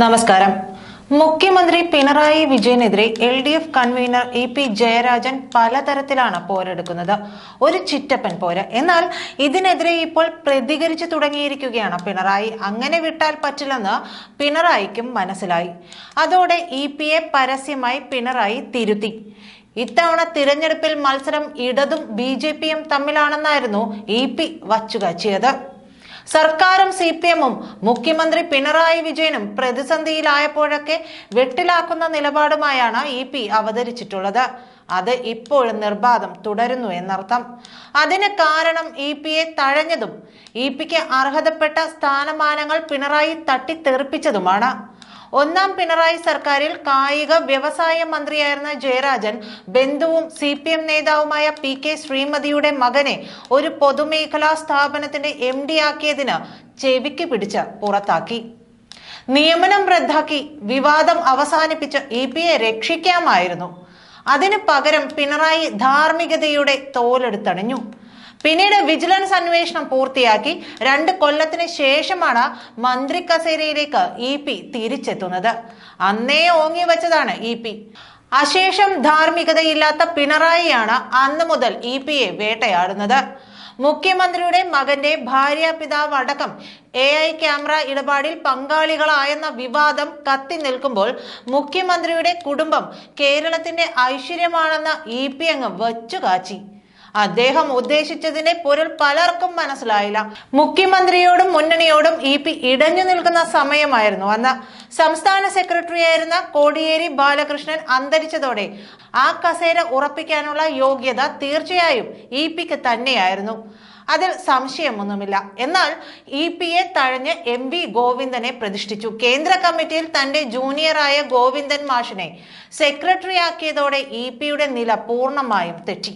നമസ്കാരം. മുഖ്യമന്ത്രി Pinarayi വിജയനെതിരെ L D F convener E P Jayarajan പലതരത്തിലാണ് പോരെടുക്കുന്നത്. ഒരു ചിറ്റപ്പൻ പോര്. എന്നാൽ ഇതിനെതിരെ ഇപ്പോൾ പ്രതികരിച്ചു തുടങ്ങിയിരിക്കുകയാണ് പിണറായി. അങ്ങനെ വിട്ടാൽ പറ്റില്ലെന്ന് പിണറായിക്കും മനസ്സിലായി. അതോടെ ഇ പിയെ പരസ്യമായി പിണറായി തിരുത്തി. ഇത്തവണ തിരഞ്ഞെടുപ്പിൽ മത്സരം ഇടതും ബി ജെ പിയും തമ്മിലാണെന്നായിരുന്നു ഇ പി വച്ചുകാച്ചിയത്. സർക്കാരും സി പി എമ്മും മുഖ്യമന്ത്രി പിണറായി വിജയനും പ്രതിസന്ധിയിലായപ്പോഴൊക്കെ വെട്ടിലാക്കുന്ന നിലപാടുമായാണ് ഇ പി അവതരിച്ചിട്ടുള്ളത്. അത് ഇപ്പോഴും നിർബാധം തുടരുന്നു എന്നർത്ഥം. അതിന് കാരണം ഇ പിയെ തഴഞ്ഞതും ഇ പിക്ക് അർഹതപ്പെട്ട സ്ഥാനമാനങ്ങൾ പിണറായി തട്ടിത്തെറിപ്പിച്ചതുമാണ്. ഒന്നാം പിണറായി സർക്കാരിൽ കായിക വ്യവസായ മന്ത്രിയായിരുന്ന ജയരാജൻ ബന്ധുവും സി പി എം നേതാവുമായ പി കെ ശ്രീമതിയുടെ മകനെ ഒരു പൊതുമേഖലാ സ്ഥാപനത്തിന്റെ എം ഡി ആക്കിയതിന് ചെവിക്ക് പിടിച്ച് പുറത്താക്കി. നിയമനം റദ്ദാക്കി വിവാദം അവസാനിപ്പിച്ച് ഇ പിയെ രക്ഷിക്കാമായിരുന്നു. അതിനു പകരം പിണറായി ധാർമ്മികതയുടെ തോലെടുത്തണിഞ്ഞു. പിന്നീട് വിജിലൻസ് അന്വേഷണം പൂർത്തിയാക്കി രണ്ട് കൊല്ലത്തിന് ശേഷമാണ് മന്ത്രി കസേരയിലേക്ക് ഇ പി തിരിച്ചെത്തുന്നത്. അന്നേ ഓങ്ങി വെച്ചതാണ് ഇ പി. അശേഷം ധാർമ്മികതയില്ലാത്ത പിണറായിയാണ് അന്ന് മുതൽ ഇ പിയെ വേട്ടയാടുന്നത്. മുഖ്യമന്ത്രിയുടെ മകന്റെ ഭാര്യ പിതാവ് അടക്കം എ ഐ ക്യാമറ ഇടപാടിൽ പങ്കാളികളായെന്ന വിവാദം കത്തി നിൽക്കുമ്പോൾ മുഖ്യമന്ത്രിയുടെ കുടുംബം കേരളത്തിന്റെ ഐശ്വര്യമാണെന്ന ഇ പി അങ്ങ് വച്ചുകാച്ചി. അദ്ദേഹം ഉദ്ദേശിച്ചതിന്റെ പൊരുൾ പലർക്കും മനസ്സിലായില്ല. മുഖ്യമന്ത്രിയോടും മുന്നണിയോടും ഇ പി ഇടഞ്ഞു നിൽക്കുന്ന സമയമായിരുന്നു. അന്ന് സംസ്ഥാന സെക്രട്ടറിയായിരുന്ന കോടിയേരി ബാലകൃഷ്ണൻ അന്തരിച്ചതോടെ ആ കസേര ഉറപ്പിക്കാനുള്ള യോഗ്യത തീർച്ചയായും ഇ പിക്ക് തന്നെയായിരുന്നു. അതിൽ സംശയമൊന്നുമില്ല. എന്നാൽ ഇ പിയെ തഴഞ്ഞ് എം വി ഗോവിന്ദനെ പ്രതിഷ്ഠിച്ചു. കേന്ദ്ര കമ്മിറ്റിയിൽ തന്റെ ജൂനിയറായ ഗോവിന്ദൻ മാഷിനെ സെക്രട്ടറിയാക്കിയതോടെ ഇ പിയുടെ നില പൂർണമായും തെറ്റി.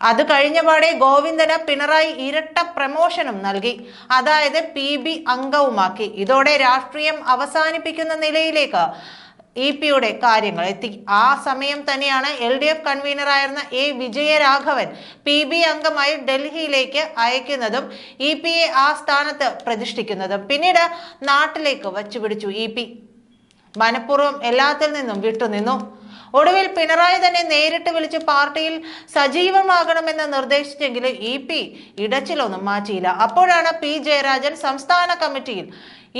അത് കഴിഞ്ഞപാടെ ഗോവിന്ദന് പിണറായി ഇരട്ട പ്രമോഷനും നൽകി. അതായത് പി ബി അംഗവുമാക്കി. ഇതോടെ രാഷ്ട്രീയം അവസാനിപ്പിക്കുന്ന നിലയിലേക്ക് ഇ പിയുടെ കാര്യങ്ങൾ എത്തി. ആ സമയം തന്നെയാണ് എൽ ഡി എഫ് കൺവീനറായിരുന്ന എ വിജയരാഘവൻ പി ബി അംഗമായി ഡൽഹിയിലേക്ക് അയക്കുന്നതും ഇ പിയെ ആ സ്ഥാനത്ത് പ്രതിഷ്ഠിക്കുന്നതും. പിന്നീട് നാട്ടിലേക്ക് വച്ചുപിടിച്ചു ഇ പി. മനഃപൂർവം എല്ലാത്തിൽ നിന്നും വിട്ടുനിന്നു. ഒടുവിൽ പിണറായി തന്നെ നേരിട്ട് വിളിച്ച് പാർട്ടിയിൽ സജീവമാകണമെന്ന് നിർദ്ദേശിച്ചെങ്കിലും ഇ പി ഇടച്ചിലൊന്നും മാറ്റിയില്ല. അപ്പോഴാണ് പി ജയരാജൻ സംസ്ഥാന കമ്മിറ്റിയിൽ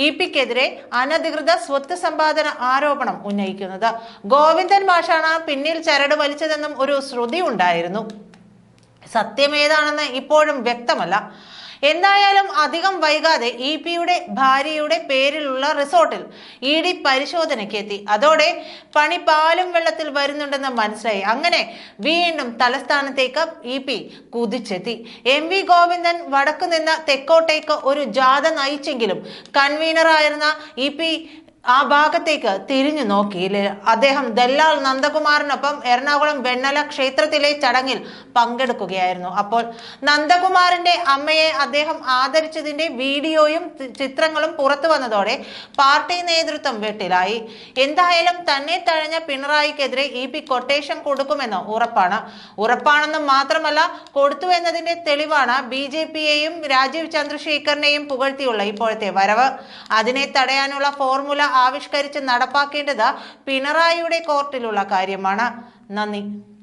ഇ പിക്കെതിരെ അനധികൃത സ്വത്ത് സമ്പാദന ആരോപണം ഉന്നയിക്കുന്നത്. ഗോവിന്ദൻ മാഷാണ് പിന്നിൽ ചരട് വലിച്ചതെന്നും ഒരു ശ്രുതി ഉണ്ടായിരുന്നു. സത്യമേതാണെന്ന് ഇപ്പോഴും വ്യക്തമല്ല. എന്തായാലും അധികം വൈകാതെ ഇ പിയുടെ ഭാര്യയുടെ പേരിലുള്ള റിസോർട്ടിൽ ഇ ഡി പരിശോധനയ്ക്ക് എത്തി അതോടെ പണി പാലും വെള്ളത്തിൽ വരുന്നുണ്ടെന്ന് മനസ്സിലായി. അങ്ങനെ വീണ്ടും തലസ്ഥാനത്തേക്ക് ഇ പി കുതിച്ചെത്തി. എം വി ഗോവിന്ദൻ വടക്കു നിന്ന് തെക്കോട്ടേക്ക് ഒരു ജാഥ നയിച്ചെങ്കിലും കൺവീനറായിരുന്ന ഇ പി ആ ഭാഗത്തേക്ക് തിരിഞ്ഞു നോക്കിയില്ല അദ്ദേഹം ദല്ലാൽ നന്ദകുമാറിനൊപ്പം എറണാകുളം വെണ്ണല ക്ഷേത്രത്തിലെ ചടങ്ങിൽ പങ്കെടുക്കുകയായിരുന്നു. അപ്പോൾ നന്ദകുമാറിന്റെ അമ്മയെ അദ്ദേഹം ആദരിച്ചതിന്റെ വീഡിയോയും ചിത്രങ്ങളും പുറത്തു വന്നതോടെ പാർട്ടി നേതൃത്വം വെട്ടിലായി. എന്തായാലും തന്നെ തഴഞ്ഞ പിണറായിക്കെതിരെ ഇ പി കൊട്ടേഷൻ കൊടുക്കുമെന്ന് ഉറപ്പാണ്. ഉറപ്പാണെന്ന് മാത്രമല്ല കൊടുത്തു എന്നതിന്റെ തെളിവാണ് ബി ജെ പിയെയും രാജീവ് ചന്ദ്രശേഖറിനെയും പുകഴ്ത്തിയുള്ള ഇപ്പോഴത്തെ വരവ്. അതിനെ തടയാനുള്ള ഫോർമുല ആവിഷ്കരിച്ച് നടപ്പാക്കേണ്ടത് പിണറായിയുടെ കോർട്ടിലുള്ള കാര്യമാണ്. നന്ദി.